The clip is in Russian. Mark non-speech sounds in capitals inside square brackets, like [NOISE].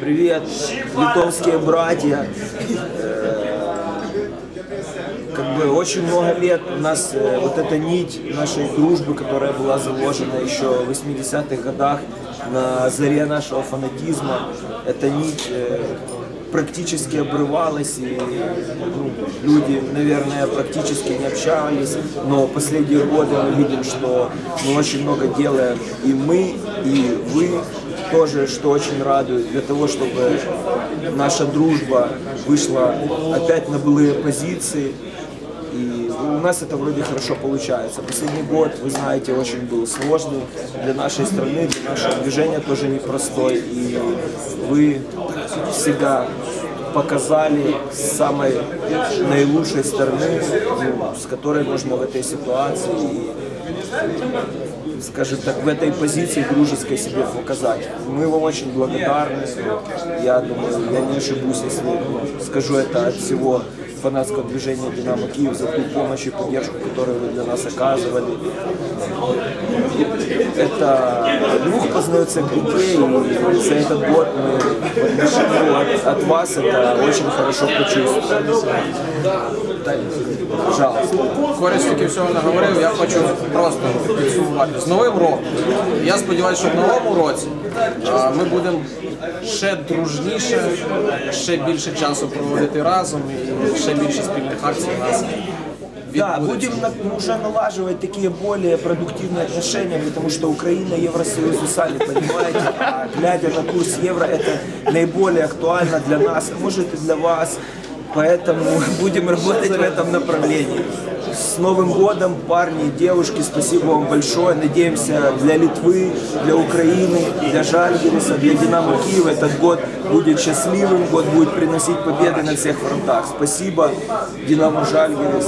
Привет, литовские братья. Как бы очень много лет у нас э, вот эта нить нашей дружбы, которая была заложена еще в 80-х годах на заре нашего фанатизма, эта нить э, практически обрывалась, и ну, люди, наверное, практически не общались, но последние годы мы видим, что мы очень много делаем, и мы, и вы тоже, что очень радует, для того, чтобы наша дружба вышла опять на былые позиции, и у нас это вроде хорошо получается. Последний год, вы знаете, очень был сложный для нашей страны, для нашего движения тоже непростой. И вы всегда показали с самой наилучшей стороны, ну, с которой можно в этой ситуации скажем так, в этой позиции дружеской себе показать. Мы вам очень благодарны. Я думаю, я не ошибусь, если скажу это от всего фанатского движения «Динамо Киев» за ту помощь и поддержку, которую вы для нас оказывали. Это дух познается в беде, и за этот год мы в отношении от, от вас это очень хорошо почувствовали. Так, Пожалуйста. Користь тільки всього наговорив, я хочу просто підсумувати. З Новим роком. Я сподіваюся, що в новому році а, ми будемо ще дружніше, ще більше часу проводити разом і ще більше спільних акцій у нас Да, відбудеться. будем на- уже налаживать такие более продуктивные отношения, потому что Украина и Евросоюз, вы сами понимаете, а глядя на курс евро, это наиболее актуально для нас, а может и для вас. Поэтому [LAUGHS] будем работать в этом направлении. С Новым годом, парни и девушки, спасибо вам большое. Надеемся, для Литвы, для Украины, для Жальгириса, для Динамо Киева этот год будет счастливым, год будет приносить победы на всех фронтах. Спасибо, Динамо Жальгирис.